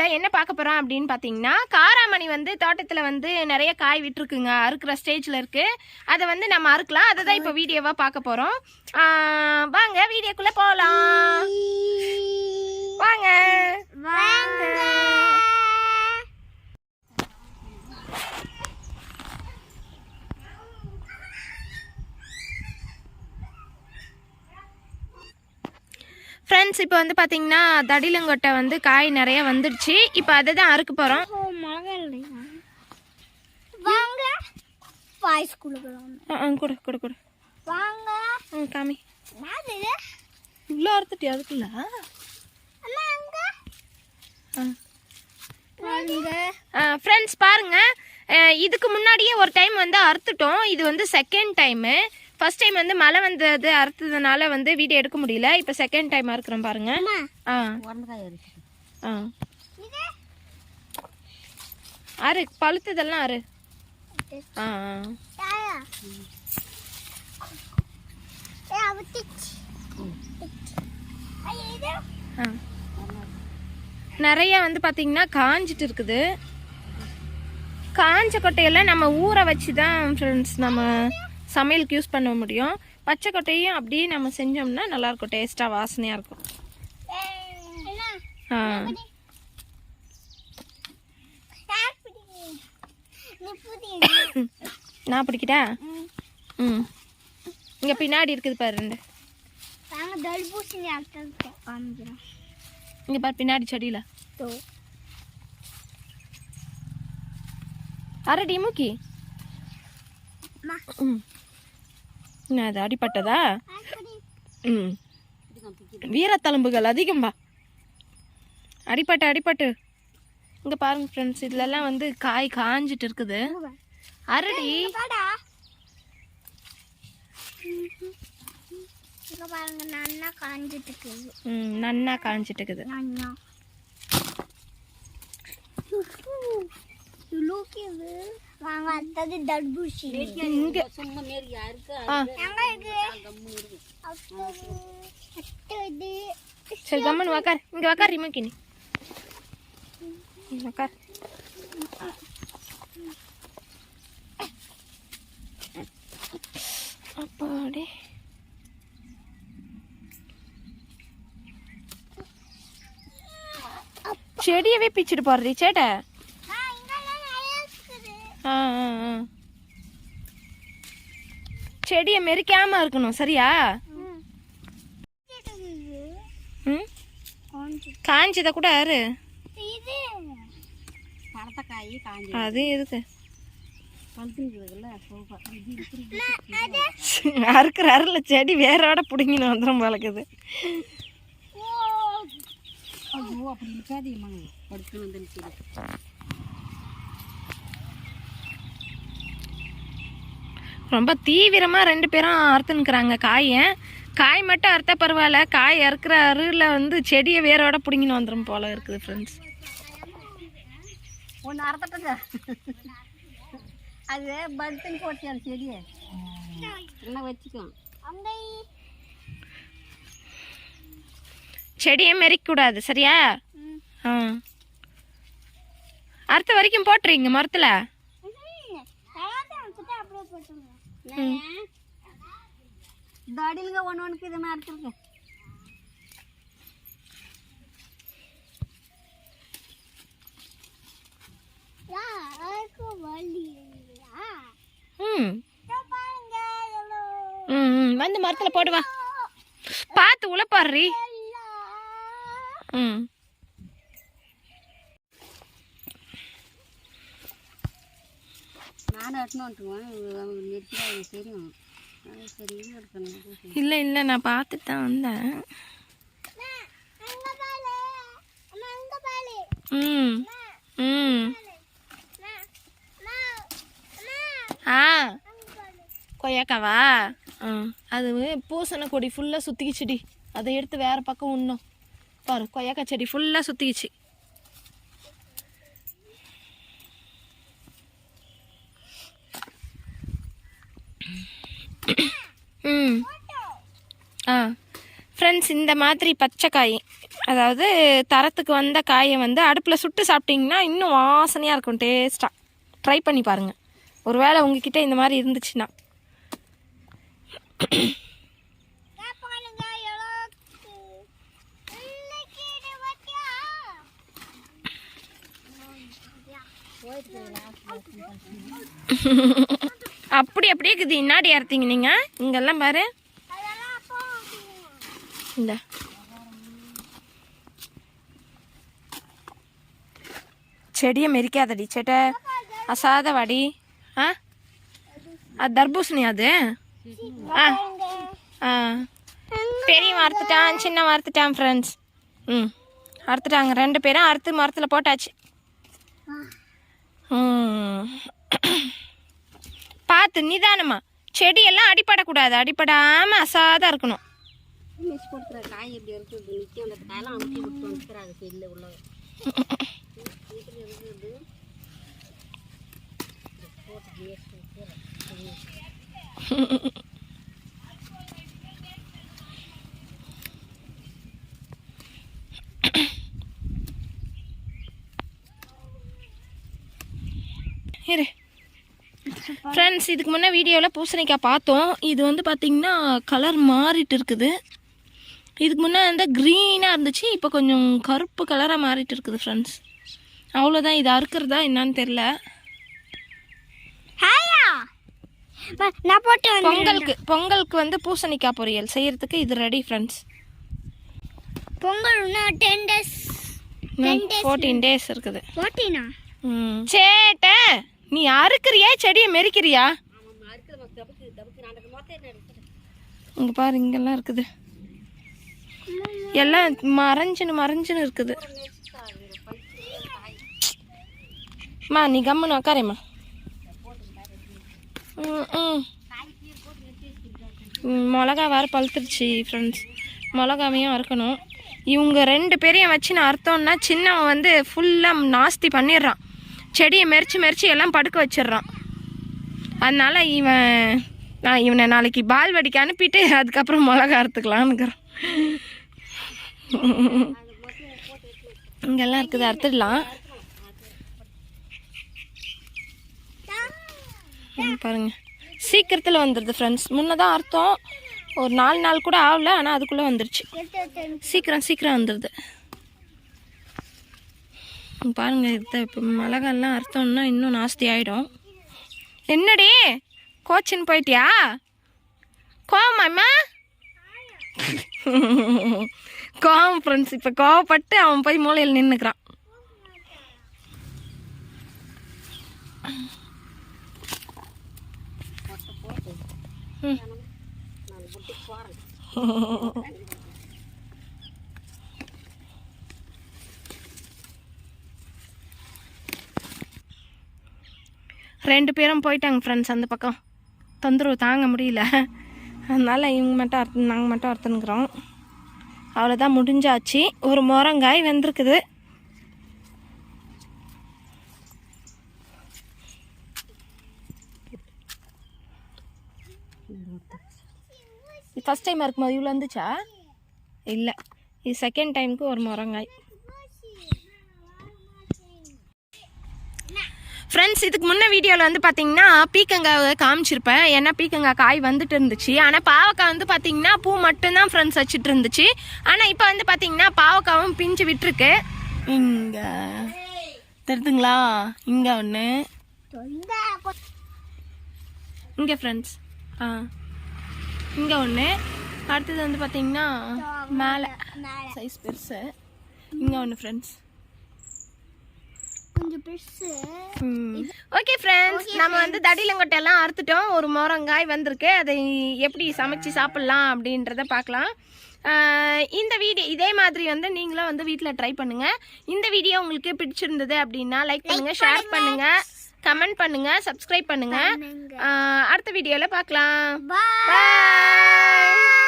வீடியோவில் என்ன பார்க்க போகிறோம் அப்படின்னு பார்த்தீங்கன்னா காராமணி வந்து தோட்டத்தில் வந்து நிறைய காய் விட்டுருக்குங்க. அறுக்கிற ஸ்டேஜில் இருக்குது அதை வந்து நம்ம அறுக்கலாம். அதை தான் இப்போ வீடியோவாக பார்க்க போகிறோம் வாங்க வீடியோக்குள்ளே போகலாம் ஃப்ரெண்ட்ஸ் இப்போ வந்து பார்த்தீங்கன்னா தடிலங்கொட்டை வந்து காய் நிறைய வந்துடுச்சு. இப்போ அதை தான் அறுக்க போகிறோம் கொடு கொடு கொடு. வாங்க. காமி. இவ்வளோ அறுத்துட்டி அதுக்குள்ள? ஃப்ரெண்ட்ஸ் பாருங்க. அஹ் இதுக்கு முன்னாடியே ஒரு டைம் வந்து அறுத்துட்டோம். இது வந்து செகண்ட் டைமு ஃபர்ஸ்ட் டைம் வந்து மழை வந்தது அறுத்ததுனால வந்து வீடியோ எடுக்க முடியல. இப்போ செகண்ட் டைம் அறுக்கிறோம் பாருங்க. ஆ. ஆ. அரு பழுத்ததெல்லாம் அரு ஆ நிறைய வந்து பார்த்தீங்கன்னா காஞ்சிட்டு இருக்குது. காஞ்ச கொட்டையெல்லாம் நம்ம ஊற வச்சு தான் ஃப்ரெண்ட்ஸ் நம்ம சமையலுக்கு யூஸ் பண்ண முடியும். பச்சை கொட்டையும் அப்படியே நம்ம செஞ்சோம்னா நல்லாயிருக்கும். டேஸ்ட்டாக வாசனையாக இருக்கும். ஆ. நான் பிடிக்கிட்டா? ம். இங்கே பின்னாடி இருக்குது பாரு ரெண்டு. இங்கே பாரு பின்னாடி செடியில். அரடி மூக்கி. ம். அது அடிப்பட்டதா ம். வீரத்தழும்புகள் அதிகம்பா அடிப்பட்டு அடிப்பட்டு இங்கே பாருங்க ஃப்ரெண்ட்ஸ் இதுலலாம் வந்து காய் காஞ்சிட்டு இருக்குது. அரடி. பாருங்க நல்லா காஞ்சிட்டு இருக்குது. ம் நன்னா காஞ்சிட்டு இருக்குது. நல்லா லூக்கிது வாங்க அடுத்தது தர்பூசணி. இங்கே. ஆ. எங்க இருக்கு அடுத்தது அடுத்தது சரி கம்மன் உக்கார். இங்கே உக்கார் ரிமோக்கி நீ ம், உக்கார். அப்பாடே. செடியவே பிச்சுட்டு போடுறீ சேட்டை ஆ இங்கெல்லாம் நிறைய இருக்குது ஆ செடியை மெரிக்காம இருக்கணும் சரியா? ம்? காஞ்சதை கூட யாரு அது எதுக்கு? பழுத்துருக்குதுல்ல அறுக்கிற அருள செடி வேறோட பிடுங்கின்னு வந்துடும் பழக்குது ஓ ஐயோ அப்படி இருக்காதீங்கம்மாங்க படுத்து வந்து ரொம்ப தீவிரமாக ரெண்டு பேரும் அறுத்துனுக்குறாங்க காயை. காய் மட்டும் அறுத்தா பரவாயில்ல. காய் அறுக்கிற அருள வந்து செடியை வேரோட பிடுங்கின்னு வந்துடும் போல இருக்குது ஃப்ரெண்ட்ஸ் ஒன்று அறுத்தட்டுங்க அது படுத்துன்னு அந்த செடியை. என்ன வச்சுக்கோ. அங்க செடியை மெரிக்கக்கூடாது சரியா? ஆ. அறுத்த வரைக்கும் போட்டுறீங்க மரத்தில் எல்லாத்தையும் வச்சுட்டு அப்படியே போட்டுருங்க இந்த அடியிலுங்க ஒன்று ஒன்றுக்கு இது மாதிரி அறுத்துருங்க யா அதுக்கு வலி இல்லையா ம் இதோ பாருங்க எவ்வளோ ம் ம் வந்து மரத்தில் போடு வா பார்த்து உழப்பாடுறி ம் நானும் எட்டுன்னு வந்துட்டுவேன் நெருக்கி எனக்கு தெரியும் அது சரி இது எடுக்கணும் இல்லை இல்லை நான் பார்த்துட்டு தான் வந்தேன். அங்க பாரு. அம்மா அங்க பாரு. ம் ம். அம்மா அம்மா அம்மா. ஆ. கொய்யாக்காவா? ஆ. அது பூசண கொடி ஃபுல்லாக சுற்றிக்கிச்சுடி அதை எடுத்து வேறு பக்கம் உண்ணும். பாரு கொய்யாக்கா செடி ஃபுல்லாக சுற்றிக்கிச்சு ம். ஆ. ஃப்ரெண்ட்ஸ் இந்த மாதிரி பச்சை காய் அதாவது தரத்துக்கு வந்த காயை வந்து அடுப்பில் சுட்டு சாப்பிட்டிங்கன்னா இன்னும் வாசனையாக இருக்கும் டேஸ்ட்டாக ட்ரை பண்ணி பாருங்கள் ஒருவேளை உங்ககிட்ட இந்த மாதிரி இருந்துச்சுன்னா. அப்படி அப்படியே இருக்குது. இன்னாடி அறுத்தீங்க நீங்கள் இங்கெல்லாம் பாரு. இந்த. செடியை மெரிக்காதடி செட்டை. அசாத வாடி. ஆ? அது தர்பூசணி அது? ஆ. ஆ. பெரிய அறுத்துட்டான் சின்ன மறுத்துட்டான் ஃப்ரெண்ட்ஸ் ம். அறுத்துட்டாங்க. ரெண்டு பேரும் அறுத்து மரத்தில் போட்டாச்சு. ம். பார்த்து நிதானமா. செடியெல்லாம் அடிபடக்கூடாது. அடிபடாமல் அசாதாக இருக்கணும். மிஸ் கொடுக்குற காய் எப்படி இருக்குது நிற்க அந்த காயெல்லாம் அமுக்கி விட்டு வந்துக்கிறாங்க செல்லில் உள்ள. வீட்டில் இருக்குது ஃப்ரெண்ட்ஸ் இதுக்கு முன்னே வீடியோவில் பூசணிக்காய் பார்த்தோம். இது வந்து பார்த்திங்கன்னா கலர் மாறிட்டு இருக்குது. இதுக்கு முன்னே வந்து க்ரீனாக இருந்துச்சு இப்போ கொஞ்சம் கருப்பு கலராக மாறிட்டு இருக்குது ஃப்ரெண்ட்ஸ் அவ்வளோதான் இது அறுக்கிறதா என்னன்னு தெரில பொங்கலுக்கு பொங்கலுக்கு வந்து பூசணிக்காய் பொரியல் செய்யறதுக்கு இது ready friends Pongal ten days fourteen days இருக்குது. போட்டினா ம். சேட்டை! நீ அறுக்கிறியா? செடியை மெரிக்கிறியா? இங்கே பாரு இங்கெல்லாம் இருக்குது. எல்லாம் மறைஞ்சுன்னு மறைஞ்சுன்னு இருக்குது. மா நீ கம்மனு உக்காரேம்மா. ம் ம். மிளகா வேறு பழுத்துருச்சு ஃப்ரெண்ட்ஸ் மிளகாவையும் அறுக்கணும். இவங்க ரெண்டு பேரையும் வச்சு நான் அறுத்தோன்னா சின்னவன் வந்து ஃபுல்லாக நாஸ்தி பண்ணிடுறான். செடியை மெரிச்சு மெரிச்சு எல்லாம் படுக்க வச்சிடுறான். அதனால இவன் நான் இவனை நாளைக்கு பால் வடிக்க அனுப்பிட்டு அதுக்கப்புறம் மிளகா அறுத்துக்கலான்னுக்கிறேன். இங்கெல்லாம் இருக்குது அறுத்துடலாம். ம், பாருங்க. சீக்கிரத்தில் வந்துடுது ஃப்ரெண்ட்ஸ் முன்னதான் அர்த்தம் ஒரு நாலு நாள் கூட ஆகல ஆனால் அதுக்குள்ளே வந்துருச்சு. சீக்கிரம் சீக்கிரம் வந்துடுது. பாருங்கள் இதை இப்போ மிளகாலாம் அறுத்தோம்னா இன்னும் நாஸ்தி ஆகிடும் என்னடி? கோச்சின்னு போயிட்டியா? கோவமாம்மா கோவம் ஃப்ரெண்ட்ஸ் இப்போ கோவப்பட்டு அவன் போய் மூலையில் நின்றுக்கிறான் ம். ரெண்டு பேரும் போயிட்டாங்க ஃப்ரெண்ட்ஸ் அந்த பக்கம். தொந்தரவு தாங்க முடியல. அதனால் இவங்க மட்டும் அறுத்து நாங்கள் மட்டும் அறுத்துனுக்குறோம் அவ்வளோதான் முடிஞ்சாச்சு. ஒரு முரங்காய் வந்திருக்குது. ஃபஸ்ட் டைம் இருக்கும்போது இவ்வளோ வந்துச்சா? இல்லை. இது செகண்ட் டைமுக்கு ஒரு முரங்காய். ஃப்ரெண்ட்ஸ் இதுக்கு முன்ன வீடியோவில் வந்து பார்த்தீங்கன்னா பீக்கங்காவை காமிச்சிருப்பேன். ஏன்னா பீக்கங்காய் காய் வந்துட்டு இருந்துச்சு. ஆனால் பாவக்காய் வந்து பார்த்தீங்கன்னா பூ மட்டும்தான் ஃப்ரெண்ட்ஸ் வச்சுட்டு இருந்துச்சு. ஆனால் இப்போ வந்து பார்த்தீங்கன்னா பாவக்காவும் பிஞ்சு விட்டுருக்கு. இங்கே. தெரியுதுங்களா இங்கே ஒன்று இங்கே ஃப்ரெண்ட்ஸ் ஆ. இங்கே ஒன்று அடுத்தது வந்து பார்த்தீங்கன்னா மேலே. சைஸ் பெருசு. இங்கே ஒன்று ஃப்ரெண்ட்ஸ் கொஞ்சம் பெருசு. ஓகே ஃப்ரெண்ட்ஸ் நம்ம வந்து தடிலங்கொட்டை எல்லாம் அறுத்துட்டோம். ஒரு முரங்காய் வந்திருக்கு. அதை எப்படி சமைச்சு சாப்பிட்லாம் அப்படின்றத பார்க்கலாம். இந்த வீடியோ இதே மாதிரி வந்து நீங்களும் வந்து வீட்டில் ட்ரை பண்ணுங்க. இந்த வீடியோ உங்களுக்கு பிடிச்சிருந்தது அப்படின்னா லைக் பண்ணுங்க ஷேர் பண்ணுங்க. கமெண்ட் பண்ணுங்க சப்ஸ்கிரைப் பண்ணுங்க. ஆஹ் அடுத்த வீடியோவில் பார்க்கலாம். பாய்